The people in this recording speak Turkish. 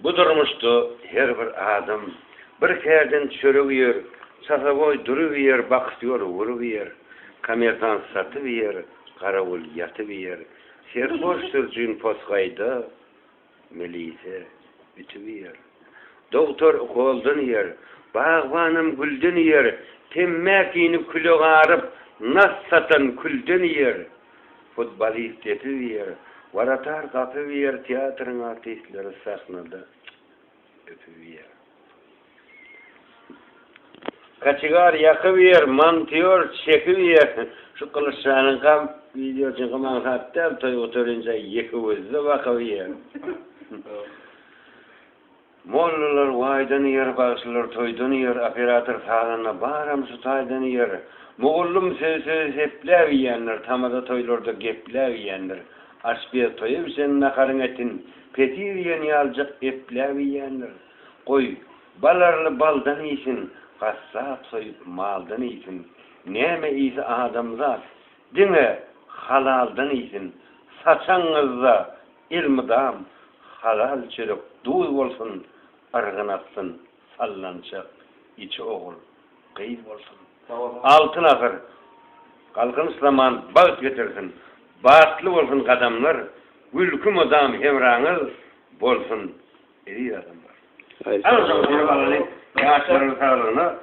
Bu durmuştu her bir adam. Bir kerden çörüyor, sasaboy duruyor, bakıyor, vuruyor, kamertan satıver, karavul yatıver, serboş sözcüğün poskayda, melise bitiver. Doktor koldun yer, bağvanım güldün yer, temmek inip külü ağrıp, nas satan küldün yer, futbolist varatar kapıver, tiyatrın artistleri sahnada öpüver. Kaçıgar yakıver, mantıyor, çekiver. Şu kılıçlarının kam video çıkman hatta toy oturunca yıkıvızdı bakıver. Mollalar vaydan yer, bağışlar toydan yer, operatör sağlığına bağıram su taydan yer. Moğullum söz söz heplev yiyenler, tamada toylarda geplev yiyenler. Asbiyatoyum sen nakarın etin, petiriyen yalcık eplaviyendir. Koy, balarlı baldan iyisin, gassap soyup maldan iyisin. Neme iyisi adamzat, dine halaldan iyisin. Saçanızda ilmidam, halal çürük, duy olsun, argınatsın, sallançak, içi oğul, qeyil olsun. Altın akır, kalkın zaman bağıt getirsin. Bağıtlı olsun kadamlar, gülküm adam hemranız, bolsun, eri adamlar. Hayır. Al o zaman bir bakalım, yaşların sağlığına,